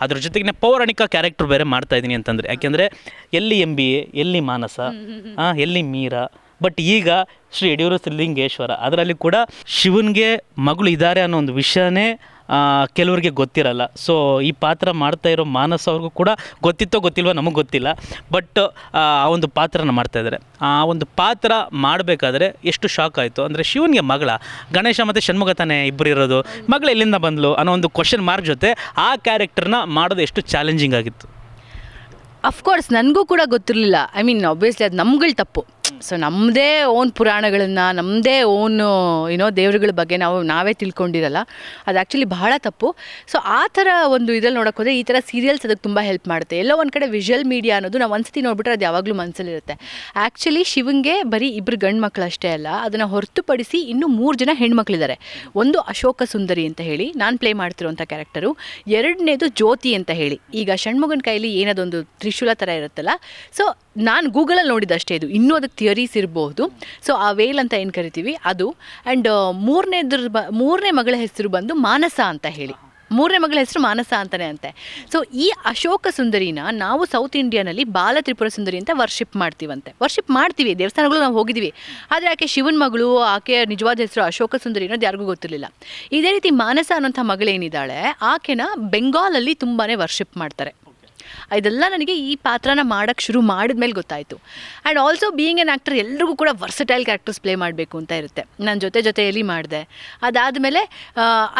ಅದ್ರ ಜೊತೆಗೆ ಪೌರಾಣಿಕ ಕ್ಯಾರೆಕ್ಟರ್ ಬೇರೆ ಮಾಡ್ತಾ ಇದ್ದೀನಿ ಅಂತಂದರೆ ಯಾಕೆಂದರೆ ಎಲ್ಲಿ ಎಂ ಬಿ ಎ ಎಲ್ಲಿ ಮಾನಸ ಆ, ಎಲ್ಲಿ ಮೀರಾ ಬಟ್ ಈಗ ಶ್ರೀ ಯಡಿಯೂರು ಲಿಂಗೇಶ್ವರ ಅದರಲ್ಲಿ ಕೂಡ ಶಿವನ್ಗೆ ಮಗಳು ಇದ್ದಾರೆ ಅನ್ನೋ ಒಂದು ವಿಷಯನೇ ಕೆಲವರಿಗೆ ಗೊತ್ತಿರಲ್ಲ. ಸೊ ಈ ಪಾತ್ರ ಮಾಡ್ತಾ ಇರೋ ಮಾನಸ ಅವ್ರಿಗೂ ಕೂಡ ಗೊತ್ತಿತ್ತೋ ಗೊತ್ತಿಲ್ವೋ ನಮಗೆ ಗೊತ್ತಿಲ್ಲ. ಬಟ್ ಆ ಒಂದು ಪಾತ್ರನ ಮಾಡ್ತಾ ಇದ್ದಾರೆ. ಆ ಒಂದು ಪಾತ್ರ ಮಾಡಬೇಕಾದ್ರೆ ಎಷ್ಟು ಶಾಕ್ ಆಯಿತು? ಅಂದರೆ ಶಿವನಿಗೆ ಮಗಳ. ಗಣೇಶ ಮತ್ತು ಷಣ್ಮುಖ ತಾನೇ ಇಬ್ಬರು ಇರೋದು. ಮಗಳು ಎಲ್ಲಿಂದ ಬಂದ್ಲು ಅನ್ನೋ ಒಂದು ಕ್ವಶನ್ ಮಾರ್ಕ್ ಜೊತೆ ಆ ಕ್ಯಾರೆಕ್ಟರ್ನ ಮಾಡೋದು ಎಷ್ಟು ಚಾಲೆಂಜಿಂಗ್ ಆಗಿತ್ತು? ಅಫ್ಕೋರ್ಸ್ ನನಗೂ ಕೂಡ ಗೊತ್ತಿರಲಿಲ್ಲ. ಐ ಮೀನ್ ಆಬ್ವಿಯಸ್ಲಿ ಅದು ನಮ್ಗಳ ತಪ್ಪು. ಸೊ ನಮ್ಮದೇ ಓನ್ ಪುರಾಣಗಳನ್ನು ನಮ್ಮದೇ ಓನ್ ಏನೋ ದೇವರುಗಳ ಬಗ್ಗೆ ನಾವು ನಾವೇ ತಿಳ್ಕೊಂಡಿರಲ್ಲ. ಅದು ಆ್ಯಕ್ಚುಲಿ ಬಹಳ ತಪ್ಪು. ಸೊ ಆ ಥರ ಒಂದು ಇದ್ರಲ್ಲಿ ನೋಡೋಕೆ ಹೋದರೆ ಈ ಥರ ಸೀರಿಯಲ್ಸ್ ಅದಕ್ಕೆ ತುಂಬ ಹೆಲ್ಪ್ ಮಾಡುತ್ತೆ. ಎಲ್ಲೋ ಒಂದು ಕಡೆ ವಿಜುವಲ್ ಮೀಡಿಯಾ ಅನ್ನೋದು ನಾವು ಒಂದ್ಸತಿ ನೋಡ್ಬಿಟ್ರೆ ಅದು ಯಾವಾಗಲೂ ಮನಸ್ಸಲ್ಲಿರುತ್ತೆ ಆ್ಯಕ್ಚುಲಿ ಶಿವಂಗೆ ಬರೀ ಇಬ್ಬರು ಗಂಡು ಮಕ್ಕಳು ಅಷ್ಟೇ ಅಲ್ಲ, ಅದನ್ನು ಹೊರತುಪಡಿಸಿ ಇನ್ನೂ ಮೂರು ಜನ ಹೆಣ್ಮಕ್ಳಿದ್ದಾರೆ ಒಂದು ಅಶೋಕ ಸುಂದರಿ ಅಂತ ಹೇಳಿ, ನಾನು ಪ್ಲೇ ಮಾಡ್ತಿರುವಂಥ ಕ್ಯಾರೆಕ್ಟರು ಎರಡನೇದು ಜ್ಯೋತಿ ಅಂತ ಹೇಳಿ. ಈಗ ಷಣ್ಮುಗನ ಕೈಲಿ ಏನದೊಂದು ತ್ರಿಶೂಲ ಥರ ಇರುತ್ತಲ್ಲ. ಸೊ ನಾನು ಗೂಗಲಲ್ಲಿ ನೋಡಿದಷ್ಟೇ ಇದು. ಇನ್ನೂ ಅದಕ್ಕೆ ಥಿಯರೀಸ್ ಇರಬಹುದು ಸೊ ಆ ವೇಲ್ ಅಂತ ಏನು ಕರಿತೀವಿ? ಅದು ಆ್ಯಂಡ್ ಮೂರನೇದ್ರ ಬ, ಮೂರನೇ ಮಗಳ ಹೆಸರು ಬಂದು ಮಾನಸ ಅಂತ ಹೇಳಿ. ಮೂರನೇ ಮಗಳ ಹೆಸರು ಮಾನಸ ಅಂತಾನೆ ಅಂತೆ. ಸೊ ಈ ಅಶೋಕ ಸುಂದರಿನ ನಾವು ಸೌತ್ ಇಂಡಿಯಾನಲ್ಲಿ ಬಾಲ ತ್ರಿಪುರ ಸುಂದರಿ ಅಂತ ವರ್ಷಿಪ್ ಮಾಡ್ತೀವಂತೆ. ವರ್ಷಿಪ್ ಮಾಡ್ತೀವಿ. ದೇವಸ್ಥಾನಗಳು ನಾವು ಹೋಗಿದ್ದೀವಿ ಆದರೆ ಆಕೆ ಶಿವನ ಮಗಳು, ಆಕೆ ನಿಜವಾದ ಹೆಸರು ಅಶೋಕ ಸುಂದರಿ ಅನ್ನೋದು ಯಾರಿಗೂ ಗೊತ್ತಿರಲಿಲ್ಲ. ಇದೇ ರೀತಿ ಮಾನಸ ಅನ್ನೋಂಥ ಮಗಳೇನಿದ್ದಾಳೆ, ಆಕೆನ ಬೆಂಗಾಲಲ್ಲಿ ತುಂಬಾ ವರ್ಷಿಪ್ ಮಾಡ್ತಾರೆ. ಇದೆಲ್ಲ ನನಗೆ ಈ ಪಾತ್ರನ ಮಾಡೋಕ್ಕೆ ಶುರು ಮಾಡಿದ್ಮೇಲೆ ಗೊತ್ತಾಯಿತು. And also being an actor ಎಲ್ರಿಗೂ ಕೂಡ ವರ್ಸಟೈಲ್ ಕ್ಯಾರೆಕ್ಟರ್ಸ್ ಪ್ಲೇ ಮಾಡಬೇಕು ಅಂತ ಇರುತ್ತೆ. ನನ್ನ ಜೊತೆ ಜೊತೆಯಲ್ಲಿ ಮಾಡಿದೆ. ಅದಾದಮೇಲೆ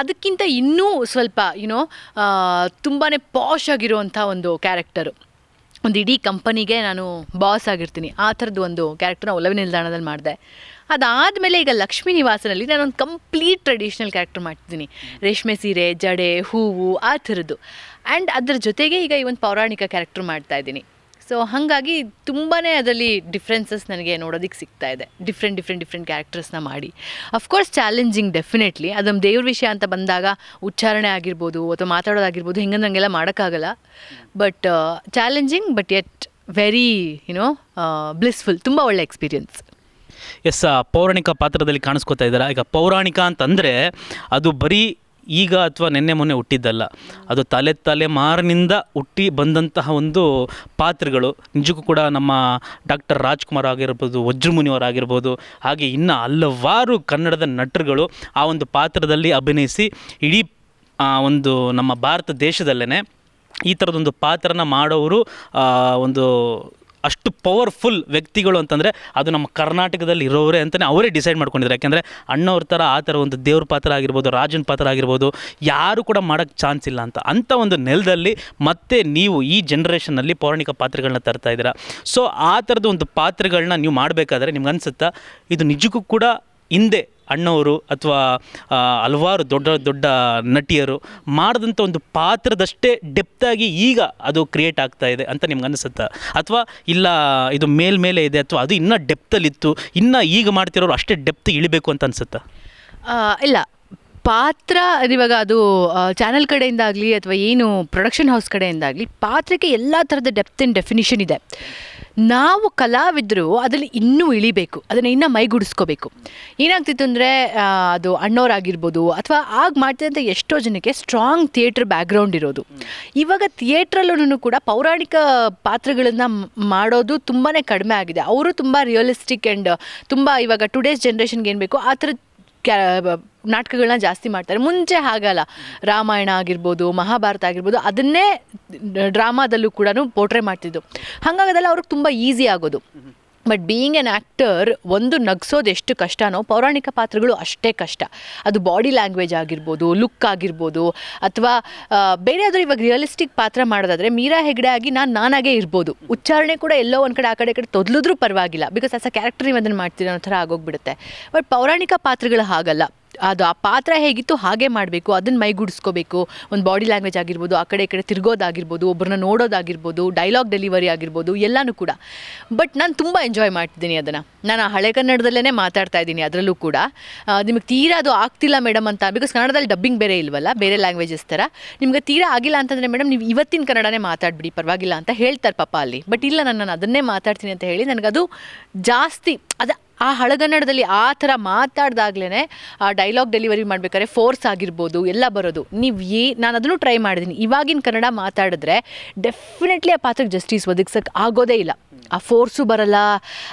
ಅದಕ್ಕಿಂತ ಇನ್ನೂ ಸ್ವಲ್ಪ ಯುನೋ ತುಂಬಾ ಪಾಶ್ ಆಗಿರುವಂಥ ಒಂದು ಕ್ಯಾರೆಕ್ಟರು ಒಂದು ಇಡೀ ಕಂಪನಿಗೆ ನಾನು ಬಾಸ್ ಆಗಿರ್ತೀನಿ. ಆ ಥರದ್ದು ಒಂದು ಕ್ಯಾರೆಕ್ಟರ್ನ ಒಲವಿನ ನಿಲ್ದಾಣದಲ್ಲಿ ಮಾಡಿದೆ. ಅದಾದಮೇಲೆ ಈಗ ಲಕ್ಷ್ಮೀ ನಿವಾಸನಲ್ಲಿ ನಾನೊಂದು ಕಂಪ್ಲೀಟ್ ಟ್ರೆಡಿಷ್ನಲ್ ಕ್ಯಾರೆಕ್ಟರ್ ಮಾಡ್ತಿದ್ದೀನಿ. ರೇಷ್ಮೆ ಸೀರೆ, ಜಡೆ, ಹೂವು, ಆ ಥರದ್ದು. ಆ್ಯಂಡ್ ಅದ್ರ ಜೊತೆಗೆ ಈಗ ಈ ಒಂದು ಪೌರಾಣಿಕ ಕ್ಯಾರೆಕ್ಟರ್ ಮಾಡ್ತಾ ಇದ್ದೀನಿ. ಸೊ ಹಾಗಾಗಿ ತುಂಬಾ ಅದರಲ್ಲಿ ಡಿಫ್ರೆನ್ಸಸ್ ನನಗೆ ನೋಡೋದಕ್ಕೆ ಸಿಗ್ತಾ ಇದೆ. ಡಿಫ್ರೆಂಟ್ ಡಿಫ್ರೆಂಟ್ ಡಿಫ್ರೆಂಟ್ ಕ್ಯಾರೆಕ್ಟರ್ಸ್ನ ಮಾಡಿ. ಅಫ್ಕೋರ್ಸ್ ಚಾಲೆಂಜಿಂಗ್ ಡೆಫಿನೆಟ್ಲಿ ಅದೊಂದು ದೇವ್ರ ವಿಷಯ ಅಂತ ಬಂದಾಗ ಉಚ್ಚಾರಣೆ ಆಗಿರ್ಬೋದು ಅಥವಾ ಮಾತಾಡೋದಾಗಿರ್ಬೋದು ಹಿಂಗಂದಂಗೆಲ್ಲ ಮಾಡೋಕ್ಕಾಗಲ್ಲ. But challenging but at very you know blissful ತುಂಬ ಒಳ್ಳೆ ಎಕ್ಸ್ಪೀರಿಯನ್ಸ್ ಎಸ್ ಪೌರಾಣಿಕ ಪಾತ್ರದಲ್ಲಿ ಕಾಣಿಸ್ಕೊತಾ ಇದ್ದಾರೆ? ಈಗ ಪೌರಾಣಿಕ ಅಂತಂದರೆ ಅದು ಬರೀ ಈಗ ಅಥವಾ ನಿನ್ನೆ ಮೊನ್ನೆ ಹುಟ್ಟಿದ್ದಲ್ಲ. ಅದು ತಲೆ ತಲೆಮಾರಿನಿಂದ ಹುಟ್ಟಿ ಬಂದಂತಹ ಒಂದು ಪಾತ್ರಗಳು. ನಿಜಕ್ಕೂ ಕೂಡ ನಮ್ಮ ಡಾಕ್ಟರ್ ರಾಜ್ಕುಮಾರ್ ಆಗಿರ್ಬೋದು ವಜ್ರಮುನಿಯವರಾಗಿರ್ಬೋದು ಹಾಗೆ ಇನ್ನು ಹಲವಾರು ಕನ್ನಡದ ನಟರುಗಳು ಆ ಒಂದು ಪಾತ್ರದಲ್ಲಿ ಅಭಿನಯಿಸಿ ಇಡೀ ಒಂದು ನಮ್ಮ ಭಾರತ ದೇಶದಲ್ಲೇ ಈ ಥರದೊಂದು ಪಾತ್ರನ ಮಾಡೋರು ಒಂದು ಅಷ್ಟು ಪವರ್ಫುಲ್ ವ್ಯಕ್ತಿಗಳು ಅಂತಂದರೆ ಅದು ನಮ್ಮ ಕರ್ನಾಟಕದಲ್ಲಿ ಇರೋರೇ ಅಂತಲೇ ಅವರೇ ಡಿಸೈಡ್ ಮಾಡ್ಕೊಂಡಿದ್ದಾರೆ. ಯಾಕೆಂದರೆ ಅಣ್ಣವ್ರ ಥರ ಆ ಥರ ಒಂದು ದೇವ್ರ ಪಾತ್ರ ಆಗಿರ್ಬೋದು, ರಾಜನ ಪಾತ್ರ ಆಗಿರ್ಬೋದು, ಯಾರು ಕೂಡ ಮಾಡೋಕ್ಕೆ ಚಾನ್ಸ್ ಇಲ್ಲ ಅಂತ. ಅಂಥ ಒಂದು ನೆಲದಲ್ಲಿ ಮತ್ತೆ ನೀವು ಈ ಜನ್ರೇಷನ್ನಲ್ಲಿ ಪೌರಾಣಿಕ ಪಾತ್ರಗಳನ್ನ ತರ್ತಾ ಇದ್ದೀರಾ. ಸೊ ಆ ಥರದ ಒಂದು ಪಾತ್ರಗಳನ್ನ ನೀವು ಮಾಡಬೇಕಾದ್ರೆ ನಿಮ್ಗೆ ಅನ್ಸುತ್ತಾ ಇದು ನಿಜಕ್ಕೂ ಕೂಡ ಹಿಂದೆ ಅಣ್ಣವರು ಅಥವಾ ಹಲವಾರು ದೊಡ್ಡ ದೊಡ್ಡ ನಟಿಯರು ಮಾಡಿದಂಥ ಒಂದು ಪಾತ್ರದಷ್ಟೇ ಡೆಪ್ತಾಗಿ ಈಗ ಅದು ಕ್ರಿಯೇಟ್ ಆಗ್ತಾ ಇದೆ ಅಂತ ನಿಮ್ಗೆ ಅನಿಸುತ್ತಾ? ಅಥವಾ ಇಲ್ಲ ಇದು ಮೇಲ್ಮೇಲೆ ಇದೆ ಅಥವಾ ಅದು ಇನ್ನೂ ಡೆಪ್ತಲ್ಲಿತ್ತು ಇನ್ನೂ ಈಗ ಮಾಡ್ತಿರೋರು ಅಷ್ಟೇ ಡೆಪ್ತ್ ಇಳಿಬೇಕು ಅಂತ ಅನಿಸುತ್ತಾ? ಇಲ್ಲ. ಪಾತ್ರ ಇವಾಗ ಅದು ಚಾನಲ್ ಕಡೆಯಿಂದಾಗಲಿ ಅಥವಾ ಏನು ಪ್ರೊಡಕ್ಷನ್ ಹೌಸ್ ಕಡೆಯಿಂದಾಗಲಿ ಪಾತ್ರಕ್ಕೆ ಎಲ್ಲ ಥರದ ಡೆಪ್ತ್ ಆ್ಯಂಡ್ ಡೆಫಿನಿಷನ್ ಇದೆ. ನಾವು ಕಲಾವಿದರು ಅದರಲ್ಲಿ ಇನ್ನೂ ಇಳಿಬೇಕು, ಅದನ್ನು ಇನ್ನೂ ಮೈಗೂಡಿಸ್ಕೋಬೇಕು. ಏನಾಗ್ತಿತ್ತು ಅಂದರೆ ಅದು ಅಣ್ಣವರಾಗಿರ್ಬೋದು ಅಥವಾ ಆಗ ಮಾಡ್ತಿದ್ದಂಥ ಎಷ್ಟೋ ಜನಕ್ಕೆ ಸ್ಟ್ರಾಂಗ್ ಥಿಯೇಟ್ರ್ ಬ್ಯಾಕ್ಗ್ರೌಂಡ್ ಇರೋದು. ಇವಾಗ ಥಿಯೇಟ್ರಲ್ಲೂ ಕೂಡ ಪೌರಾಣಿಕ ಪಾತ್ರಗಳನ್ನು ಮಾಡೋದು ತುಂಬಾ ಕಡಿಮೆ ಆಗಿದೆ. ಅವರು ತುಂಬ ರಿಯಲಿಸ್ಟಿಕ್ ಆ್ಯಂಡ್ ತುಂಬ ಇವಾಗ ಟುಡೇಸ್ ಜನ್ರೇಷನ್ಗೆ ಏನು ಬೇಕು ಆ ಥರ ಕ್ಯಾ ನಾಟಕಗಳನ್ನ ಜಾಸ್ತಿ ಮಾಡ್ತಾರೆ. ಮುಂಚೆ ಹಾಗಲ್ಲ. ರಾಮಾಯಣ ಆಗಿರ್ಬೋದು, ಮಹಾಭಾರತ ಆಗಿರ್ಬೋದು, ಅದನ್ನೇ ಡ್ರಾಮಾದಲ್ಲೂ ಕೂಡ ಪೋರ್ಟ್ರೇ ಮಾಡ್ತಿದ್ದು. ಹಾಗಾಗದೆಲ್ಲ ಅವ್ರಿಗೆ ತುಂಬ ಈಸಿ ಆಗೋದು. ಬಟ್ ಬೀಯಿಂಗ್ ಎನ್ ಆ್ಯಕ್ಟರ್ ಒಂದು ನಗ್ಸೋದು ಎಷ್ಟು ಕಷ್ಟನೋ, ಪೌರಾಣಿಕ ಪಾತ್ರಗಳು ಅಷ್ಟೇ ಕಷ್ಟ. ಅದು ಬಾಡಿ ಲ್ಯಾಂಗ್ವೇಜ್ ಆಗಿರ್ಬೋದು ಲುಕ್ ಆಗಿರ್ಬೋದು, ಅಥವಾ ಬೇರೆ ಯಾವ್ದಾದ್ರು ಇವಾಗ ರಿಯಲಿಸ್ಟಿಕ್ ಪಾತ್ರ ಮಾಡೋದಾದರೆ, ಮೀರಾ ಹೆಗ್ಡೆ ಆಗಿ ನಾನು ನಾನಾಗೇ ಇರ್ಬೋದು. ಉಚ್ಚಾರಣೆ ಕೂಡ ಎಲ್ಲೋ ಒಂದು ಕಡೆ, ಆ ಕಡೆ ಕಡೆ ತೊದಲಿದ್ರೂ ಪರವಾಗಿಲ್ಲ. ಬಿಕಾಸ್ ಆಸ್ ಅ ಕ್ಯಾರೆಕ್ಟರ್ ನೀವು ಅದನ್ನು ಮಾಡ್ತೀರಿ ಅನ್ನೋ ಥರ ಆಗೋಗ್ಬಿಡುತ್ತೆ. ಬಟ್ ಪೌರಾಣಿಕ ಪಾತ್ರಗಳು ಹಾಗಲ್ಲ. ಅದು ಆ ಪಾತ್ರ ಹೇಗಿತ್ತು, ಹಾಗೆ ಮಾಡಬೇಕು, ಅದನ್ನು ಮೈಗೂಡಿಸ್ಕೋಬೇಕು. ಒಂದು ಬಾಡಿ ಲ್ಯಾಂಗ್ವೇಜ್ ಆಗಿರ್ಬೋದು, ಆ ಕಡೆ ಈ ಕಡೆ ತಿರ್ಗೋದಾಗಿರ್ಬೋದು ಒಬ್ಬರನ್ನ ನೋಡೋದಾಗಿರ್ಬೋದು ಡೈಲಾಗ್ ಡೆಲಿವರಿ ಆಗಿರ್ಬೋದು, ಎಲ್ಲನೂ ಕೂಡ. ಬಟ್ ನಾನು ತುಂಬ ಎಂಜಾಯ್ ಮಾಡ್ತಿದ್ದೀನಿ ಅದನ್ನು. ನಾನು ಆ ಹಳೆ ಕನ್ನಡದಲ್ಲೇ ಮಾತಾಡ್ತಾ ಇದ್ದೀನಿ ಅದರಲ್ಲೂ ಕೂಡ. ನಿಮಗೆ ತೀರಾ ಅದು ಆಗ್ತಿಲ್ಲ ಮೇಡಮ್ ಅಂತ ಬಿಕಾಸ್ ಕನ್ನಡದಲ್ಲಿ ಡಬ್ಬಿಂಗ್ ಬೇರೆ ಇಲ್ವಲ್ಲ, ಬೇರೆ ಲ್ಯಾಂಗ್ವೇಜಸ್ ಥರ ನಿಮಗೆ ತೀರಾ ಆಗಿಲ್ಲ ಅಂತಂದರೆ ಮೇಡಮ್ ನೀವು ಇವತ್ತಿನ ಕನ್ನಡನೇ ಮಾತಾಡ್ಬಿಡಿ, ಪರವಾಗಿಲ್ಲ ಅಂತ ಹೇಳ್ತಾರೆ ಪಾಪ ಅಲ್ಲಿ. ಬಟ್ ಇಲ್ಲ ನಾನು ನಾನು ಅದನ್ನೇ ಮಾತಾಡ್ತೀನಿ ಅಂತ ಹೇಳಿ, ನನಗದು ಜಾಸ್ತಿ, ಅದು ಆ ಹಳಗನ್ನಡದಲ್ಲಿ ಆ ಥರ ಮಾತಾಡ್ದಾಗ್ಲೇ ಆ ಡೈಲಾಗ್ ಡೆಲಿವರಿ ಮಾಡ್ಬೇಕಾದ್ರೆ ಫೋರ್ಸ್ ಆಗಿರ್ಬೋದು, ಎಲ್ಲ ಬರೋದು. ನೀವು ಏ, ನಾನು ಅದನ್ನು ಟ್ರೈ ಮಾಡಿದ್ದೀನಿ ಇವಾಗಿನ ಕನ್ನಡ ಮಾತಾಡಿದ್ರೆ ಡೆಫಿನೆಟ್ಲಿ ಆ ಪಾತ್ರಕ್ಕೆ ಜಸ್ಟಿಸ್ ಒದಗಿಸೋಕ್ಕೆ ಆಗೋದೇ ಇಲ್ಲ. ಆ ಫೋರ್ಸು ಬರಲ್ಲ,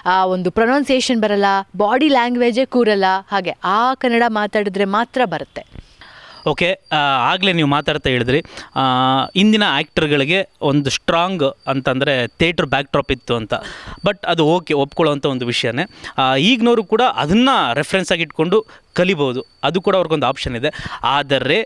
ಆ ಒಂದು ಪ್ರೊನೌನ್ಸಿಯೇಷನ್ ಬರಲ್ಲ ಬಾಡಿ ಲ್ಯಾಂಗ್ವೇಜೇ ಕೂರಲ್ಲ. ಹಾಗೆ ಆ ಕನ್ನಡ ಮಾತಾಡಿದ್ರೆ ಮಾತ್ರ ಬರುತ್ತೆ. ಓಕೆ ಆಗಲೇ ನೀವು ಮಾತಾಡ್ತಾ ಹೇಳಿದ್ರಿ. ಇಂದಿನ ಆ್ಯಕ್ಟರ್ಗಳಿಗೆ ಒಂದು ಸ್ಟ್ರಾಂಗ್ ಅಂತಂದರೆ ಥಿಯೇಟ್ರ್ ಬ್ಯಾಕ್ ಡ್ರಾಪ್ ಇತ್ತು ಅಂತ. ಬಟ್ ಅದು ಓಕೆ ಒಪ್ಕೊಳ್ಳೋವಂಥ ಒಂದು ವಿಷಯನೇ. ಈಗಿನವರು ಕೂಡ ಅದನ್ನು ರೆಫ್ರೆನ್ಸ್ ಆಗಿ ಇಟ್ಕೊಂಡು ಕಲಿಬೋದು. ಅದು ಕೂಡ ಅವ್ರಿಗೊಂದು ಆಪ್ಷನ್ ಇದೆ. ಆದರೆ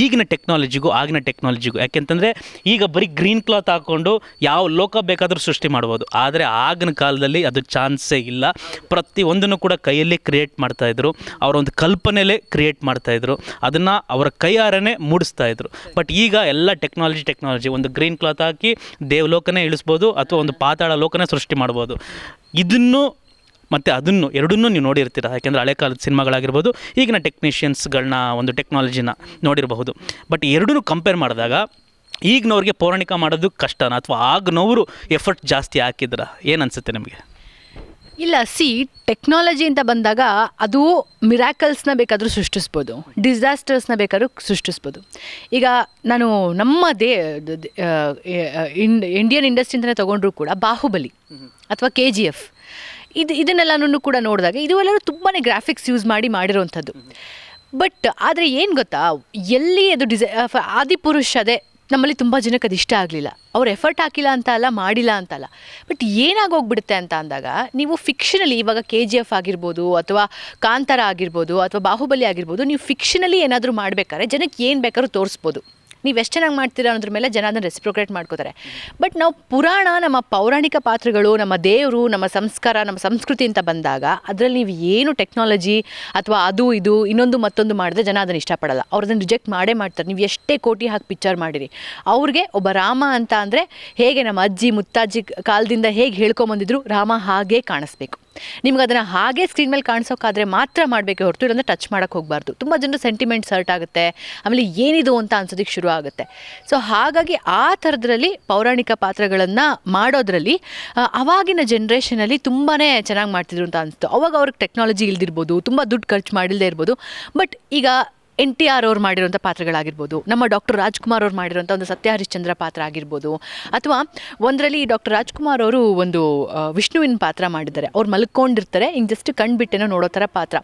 ಈಗಿನ ಟೆಕ್ನಾಲಜಿಗೂ ಆಗಿನ ಟೆಕ್ನಾಲಜಿಗೂ ಯಾಕೆಂತಂದರೆ ಈಗ ಬರೀ ಗ್ರೀನ್ ಕ್ಲಾತ್ ಹಾಕ್ಕೊಂಡು ಯಾವ ಲೋಕ ಬೇಕಾದರೂ ಸೃಷ್ಟಿ ಮಾಡ್ಬೋದು. ಆದರೆ ಆಗಿನ ಕಾಲದಲ್ಲಿ ಅದು ಚಾನ್ಸೇ ಇಲ್ಲ. ಪ್ರತಿಯೊಂದನ್ನು ಕೂಡ ಕೈಯಲ್ಲಿ ಕ್ರಿಯೇಟ್ ಮಾಡ್ತಾಯಿದ್ರು ಅವರ ಒಂದು ಕಲ್ಪನೆಯಲ್ಲೇ ಕ್ರಿಯೇಟ್ ಮಾಡ್ತಾಯಿದ್ರು ಅದನ್ನು ಅವರ ಕೈಯಾರನೇ ಮೂಡಿಸ್ತಾಯಿದ್ರು ಬಟ್ ಈಗ ಎಲ್ಲ ಟೆಕ್ನಾಲಜಿ ಟೆಕ್ನಾಲಜಿ ಒಂದು ಗ್ರೀನ್ ಕ್ಲಾತ್ ಹಾಕಿ ದೇವಲೋಕನೇ ಇಳಿಸ್ಬೋದು ಅಥವಾ ಒಂದು ಪಾತಾಳ ಲೋಕನೇ ಸೃಷ್ಟಿ ಮಾಡ್ಬೋದು. ಇದನ್ನು ಮತ್ತು ಅದನ್ನು ಎರಡನ್ನೂ ನೀವು ನೋಡಿರ್ತೀರ? ಯಾಕೆಂದರೆ ಹಳೆ ಕಾಲದ ಸಿನಿಮಾಗಳಾಗಿರ್ಬೋದು ಈಗಿನ ಟೆಕ್ನಿಷಿಯನ್ಸ್ಗಳನ್ನ ಒಂದು ಟೆಕ್ನಾಲಜಿನ ನೋಡಿರಬಹುದು. ಬಟ್ ಎರಡನ್ನೂ ಕಂಪೇರ್ ಮಾಡಿದಾಗ ಈಗಿನವ್ರಿಗೆ ಪೌರಾಣಿಕ ಮಾಡೋದು ಕಷ್ಟನ? ಅಥವಾ ಆಗಿನವರು ಎಫರ್ಟ್ ಜಾಸ್ತಿ ಹಾಕಿದ್ರ ಏನನ್ಸುತ್ತೆ ಅನಿಸುತ್ತೆ ನಿಮಗೆ? ಇಲ್ಲ ಸಿ ಟೆಕ್ನಾಲಜಿ ಅಂತ ಬಂದಾಗ ಅದು ಮಿರಾಕಲ್ಸ್ನ ಬೇಕಾದರೂ ಸೃಷ್ಟಿಸ್ಬೋದು. ಡಿಸಾಸ್ಟರ್ಸ್ನ ಬೇಕಾದ್ರೂ ಸೃಷ್ಟಿಸ್ಬೋದು. ಈಗ ನಾನು ನಮ್ಮ ದೇ ಇಂಡಿಯನ್ ಇಂಡಸ್ಟ್ರಿ ಅಂತಲೇ ತೊಗೊಂಡ್ರು ಕೂಡ ಬಾಹುಬಲಿ ಅಥವಾ ಕೆ ಜಿ ಎಫ್ ಇದು ಇದನ್ನೆಲ್ಲನೂ ಕೂಡ ನೋಡಿದಾಗ ಇದು ಎಲ್ಲರೂ ತುಂಬಾ ಗ್ರಾಫಿಕ್ಸ್ ಯೂಸ್ ಮಾಡಿ ಮಾಡಿರೋವಂಥದ್ದು ಬಟ್ ಆದರೆ ಏನು ಗೊತ್ತಾ? ಎಲ್ಲಿ ಅದು ಡಿಸೈ ಆದಿಪುರುಷ ಅದೇ ನಮ್ಮಲ್ಲಿ ತುಂಬ ಜನಕ್ಕೆ ಅದು ಇಷ್ಟ ಆಗಲಿಲ್ಲ. ಅವ್ರು ಎಫರ್ಟ್ ಹಾಕಿಲ್ಲ ಅಂತ ಅಲ್ಲ, ಮಾಡಿಲ್ಲ ಅಂತ ಅಲ್ಲ. ಬಟ್ ಏನಾಗೋಗ್ಬಿಡುತ್ತೆ ಅಂತ ಅಂದಾಗ ನೀವು ಫಿಕ್ಷನಲ್ಲಿ ಇವಾಗ ಕೆ ಜಿ ಎಫ್ ಆಗಿರ್ಬೋದು ಅಥವಾ ಕಾಂತಾರ ಆಗಿರ್ಬೋದು ಅಥವಾ ಬಾಹುಬಲಿ ಆಗಿರ್ಬೋದು, ನೀವು ಫಿಕ್ಷನಲ್ಲಿ ಏನಾದರೂ ಮಾಡಬೇಕಾದ್ರೆ ಜನಕ್ಕೆ ಏನು ಬೇಕಾದ್ರೂ ತೋರಿಸ್ಬೋದು. ನೀವು ಎಷ್ಟು ಚೆನ್ನಾಗಿ ಮಾಡ್ತೀರಾ ಅನ್ನೋದ್ರ ಮೇಲೆ ಜನ ಅದನ್ನು ರೆಸಿಪ್ರೋಕ್ರೇಟ್ ಮಾಡ್ಕೋತಾರೆ. ಬಟ್ ನಾವು ಪುರಾಣ, ನಮ್ಮ ಪೌರಾಣಿಕ ಪಾತ್ರಗಳು, ನಮ್ಮ ದೇವರು, ನಮ್ಮ ಸಂಸ್ಕಾರ, ನಮ್ಮ ಸಂಸ್ಕೃತಿ ಅಂತ ಬಂದಾಗ ಅದರಲ್ಲಿ ನೀವು ಏನು ಟೆಕ್ನಾಲಜಿ ಅಥವಾ ಅದು, ಇದು, ಇನ್ನೊಂದು ಮತ್ತೊಂದು ಮಾಡಿದ್ರೆ ಜನ ಅದನ್ನು ಇಷ್ಟಪಡಲ್ಲ. ಅವ್ರು ಅದನ್ನು ರಿಜೆಕ್ಟ್ ಮಾಡೇ ಮಾಡ್ತಾರೆ. ನೀವು ಎಷ್ಟೇ ಕೋಟಿ ಹಾಕಿ ಪಿಕ್ಚರ್ ಮಾಡಿರಿ. ಅವ್ರಿಗೆ ಒಬ್ಬ ರಾಮ ಅಂತ ಅಂದರೆ ಹೇಗೆ ನಮ್ಮ ಅಜ್ಜಿ, ಮುತ್ತಾಜ್ಜಿ ಕಾಲದಿಂದ ಹೇಗೆ ಹೇಳ್ಕೊಂಬಂದಿದ್ರು ರಾಮ ಹಾಗೇ ಕಾಣಿಸ್ಬೇಕು. ನಿಮ್ಗೆ ಅದನ್ನು ಹಾಗೆ ಸ್ಕ್ರೀನ್ ಮೇಲೆ ಕಾಣಿಸೋಕ್ಕಾದ್ರೆ ಮಾತ್ರ ಮಾಡಬೇಕು ಹೊರತು ಇಲ್ಲಂದ್ರೆ ಟಚ್ ಮಾಡೋಕ್ಕೆ ಹೋಗಬಾರ್ದು. ತುಂಬ ಜನರು ಸೆಂಟಿಮೆಂಟ್ಸ್ ಹರ್ಟ್ ಆಗುತ್ತೆ. ಆಮೇಲೆ ಏನಿದು ಅಂತ ಅನ್ಸೋದಕ್ಕೆ ಶುರು ಆಗುತ್ತೆ. ಸೊ ಹಾಗಾಗಿ ಆ ಥರದ್ರಲ್ಲಿ ಪೌರಾಣಿಕ ಪಾತ್ರಗಳನ್ನು ಮಾಡೋದ್ರಲ್ಲಿ ಅವಾಗಿನ ಜನ್ರೇಷನಲ್ಲಿ ತುಂಬಾ ಚೆನ್ನಾಗಿ ಮಾಡ್ತಿದ್ರು ಅಂತ ಅನಿಸ್ತು ಅವಾಗ ಅವ್ರಿಗೆ ಟೆಕ್ನಾಲಜಿ ಇಲ್ದಿರ್ಬೋದು, ತುಂಬ ದುಡ್ಡು ಖರ್ಚು ಮಾಡಿಲ್ಲದೆ ಇರ್ಬೋದು. ಬಟ್ ಈಗ ಎನ್ ಟಿ ಆರ್ ಅವ್ರು ಮಾಡಿರೋಂಥ ಪಾತ್ರಗಳಾಗಿರ್ಬೋದು, ನಮ್ಮ ಡಾಕ್ಟರ್ ರಾಜ್ಕುಮಾರ್ ಅವ್ರು ಮಾಡಿರೋಂಥ ಒಂದು ಸತ್ಯ ಹರಿಶ್ಚಂದ್ರ ಪಾತ್ರ ಆಗಿರ್ಬೋದು, ಅಥವಾ ಒಂದರಲ್ಲಿ ಡಾಕ್ಟರ್ ರಾಜ್ಕುಮಾರ್ ಅವರು ಒಂದು ವಿಷ್ಣುವಿನ ಪಾತ್ರ ಮಾಡಿದ್ದಾರೆ. ಅವ್ರು ಮಲ್ಕೊಂಡಿರ್ತಾರೆ ಹಿಂಗೆ ಜಸ್ಟ್ ಕಣ್ಬಿಟ್ಟೇನೋ ನೋಡೋ ಥರ ಪಾತ್ರ.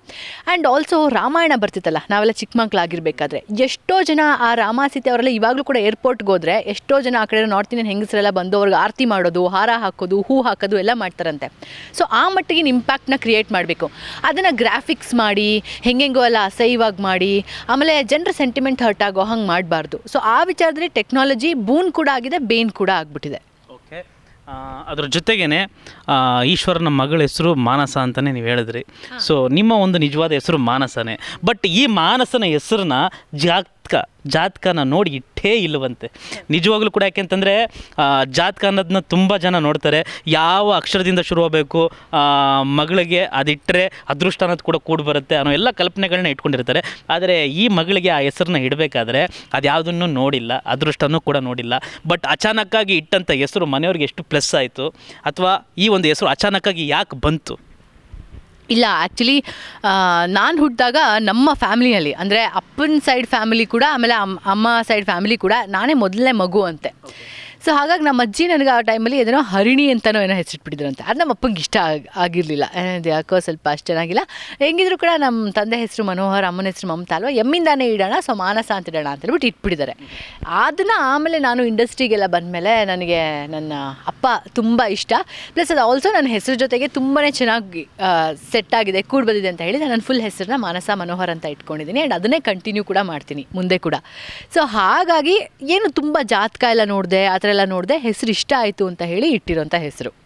ಆ್ಯಂಡ್ ಆಲ್ಸೋ ರಾಮಾಯಣ ಬರ್ತಿತ್ತಲ್ಲ, ನಾವೆಲ್ಲ ಚಿಕ್ಕ ಮಕ್ಕಳಾಗಿರ್ಬೇಕಾದ್ರೆ ಎಷ್ಟೋ ಜನ ಆ ರಾಮ ಸೀತೆ ಅವರೆಲ್ಲ ಇವಾಗಲೂ ಕೂಡ ಏರ್ಪೋರ್ಟ್ಗೆ ಹೋದರೆ, ಎಷ್ಟೋ ಜನ ಆ ಕಡೆ ನಾರ್ತ್ ಇಂಡಿಯನ್ ಹೆಂಗಸರೆಲ್ಲ ಬಂದು ಅವ್ರಿಗೆ ಆರತಿ ಮಾಡೋದು, ಹಾರ ಹಾಕೋದು, ಹೂ ಹಾಕೋದು ಎಲ್ಲ ಮಾಡ್ತಾರಂತೆ. ಸೊ, ಆ ಮಟ್ಟಿಗೆ ಇಂಪ್ಯಾಕ್ಟ್ನ ಕ್ರಿಯೇಟ್ ಮಾಡಬೇಕು. ಅದನ್ನು ಗ್ರಾಫಿಕ್ಸ್ ಮಾಡಿ, ಹೆಂಗೆಂಗೋ ಎಲ್ಲ ಅಸಹ್ಯವಾಗಿ ಮಾಡಿ ಆಮೇಲೆ ಜನರ ಸೆಂಟಿಮೆಂಟ್ ಹರ್ಟ್ ಆಗೋ ಹಂಗೆ ಮಾಡಬಾರ್ದು. ಸೊ ಆ ವಿಚಾರದಲ್ಲಿ ಟೆಕ್ನಾಲಜಿ ಬೂನ್ ಕೂಡ ಆಗಿದೆ ಬೇನ್ ಕೂಡ ಆಗಿಬಿಟ್ಟಿದೆ. ಓಕೆ ಅದ್ರ ಜೊತೆಗೇನೆ ಈಶ್ವರನ ಮಗಳ ಹೆಸರು ಮಾನಸ ಅಂತಲೇ ನೀವು ಹೇಳಿದ್ರಿ. ಸೊ ನಿಮ್ಮ ಒಂದು ನಿಜವಾದ ಹೆಸರು ಮಾನಸನೇ. ಬಟ್ ಈ ಮಾನಸನ ಹೆಸರನ್ನ ಜಾತಕ, ಜಾತಕನ ನೋಡಿ ಇಟ್ಟೇ ಇಲ್ಲವಂತೆ. ನಿಜವಾಗ್ಲೂ ಕೂಡ ಯಾಕೆಂತಂದರೆ ಜಾತಕ ಅನ್ನೋದನ್ನ ತುಂಬ ಜನ ನೋಡ್ತಾರೆ. ಯಾವ ಅಕ್ಷರದಿಂದ ಶುರುವಾಗಬೇಕು ಮಗಳಿಗೆ ಅದಿಟ್ಟರೆ ಅದೃಷ್ಟ ಅನ್ನೋದು ಕೂಡ ಕೂಡ ಬರುತ್ತೆ ಅನ್ನೋ ಎಲ್ಲ ಕಲ್ಪನೆಗಳನ್ನ ಇಟ್ಕೊಂಡಿರ್ತಾರೆ. ಆದರೆ ಈ ಮಗಳಿಗೆ ಆ ಹೆಸರನ್ನ ಇಡಬೇಕಾದ್ರೆ ಅದು ಯಾವುದನ್ನು ನೋಡಿಲ್ಲ, ಅದೃಷ್ಟನೂ ಕೂಡ ನೋಡಿಲ್ಲ. ಬಟ್ ಅಚಾನಕ್ಕಾಗಿ ಇಟ್ಟಂಥ ಹೆಸರು ಮನೆಯವ್ರಿಗೆ ಎಷ್ಟು ಪ್ಲಸ್ ಆಯಿತು, ಅಥವಾ ಈ ಒಂದು ಹೆಸರು ಅಚಾನಕ್ಕಾಗಿ ಯಾಕೆ ಬಂತು? ಇಲ್ಲ ಆ್ಯಕ್ಚುಲಿ ನಾನು ಹುಟ್ಟಿದಾಗ ನಮ್ಮ ಫ್ಯಾಮಿಲಿಯಲ್ಲಿ ಅಂದರೆ ಅಪ್ಪನ ಸೈಡ್ ಫ್ಯಾಮಿಲಿ ಕೂಡ, ಆಮೇಲೆ ಅಮ್ಮ ಅಮ್ಮ ಸೈಡ್ ಫ್ಯಾಮಿಲಿ ಕೂಡ ನಾನೇ ಮೊದಲನೇ ಮಗು ಅಂತೆ. ಸೊ ಹಾಗಾಗಿ ನಮ್ಮ ಅಜ್ಜಿ ನನಗೆ ಆ ಟೈಮಲ್ಲಿ ಏನೋ ಹರಿಣಿ ಅಂತನೋ ಏನೋ ಹೆಸರಿಟ್ಬಿಟ್ಟಿದ್ರಂತೆ. ಅದು ನಮ್ಮ ಅಪ್ಪಂಗೆ ಇಷ್ಟ ಆಗ, ಆಗಿರಲಿಲ್ಲ. ಯಾಕೋ ಸ್ವಲ್ಪ ಅಷ್ಟು ಚೆನ್ನಾಗಿಲ್ಲ. ಹೆಂಗಿದ್ರು ಕೂಡ ನಮ್ಮ ತಂದೆ ಹೆಸರು ಮನೋಹರ್, ಅಮ್ಮನ ಹೆಸರು ಮಮತಾ ಅಲ್ವಾ, ಎಮ್ಮಿಂದಾನೇ ಇಡೋಣ, ಸೊ ಮಾನಸ ಅಂತ ಇಡೋಣ ಅಂತ ಹೇಳ್ಬಿಟ್ಟು ಇಟ್ಬಿಟ್ಟಿದ್ದಾರೆ. ಅದನ್ನು ಆಮೇಲೆ ನಾನು ಇಂಡಸ್ಟ್ರಿಗೆಲ್ಲ ಬಂದಮೇಲೆ ನನಗೆ ನನ್ನ ಅಪ್ಪ ತುಂಬ ಇಷ್ಟ. ಪ್ಲಸ್ ಅದು ಆಲ್ಸೋ ನನ್ನ ಹೆಸರು ಜೊತೆಗೆ ತುಂಬಾ ಚೆನ್ನಾಗಿ ಸೆಟ್ ಆಗಿದೆ, ಕೂಡಿ ಬಂದಿದೆ ಅಂತ ಹೇಳಿ ನಾನು ಫುಲ್ ಹೆಸರನ್ನ ಮಾನಸ ಮನೋಹರ್ ಅಂತ ಇಟ್ಕೊಂಡಿದ್ದೀನಿ ಆ್ಯಂಡ್ ಅದನ್ನೇ ಕಂಟಿನ್ಯೂ ಕೂಡ ಮಾಡ್ತೀನಿ, ಮುಂದೆ ಕೂಡ. ಸೊ ಹಾಗಾಗಿ ಏನು ತುಂಬ ಜಾತಕ ಎಲ್ಲ ನೋಡಿದೆ, ಆ ಥರ ಎಲ್ಲ ನೋಡಿದೆ ಹೆಸರು ಇಷ್ಟ ಆಯಿತು ಅಂತ ಹೇಳಿ ಇಟ್ಟಿರೋಂಥ ಹೆಸರು.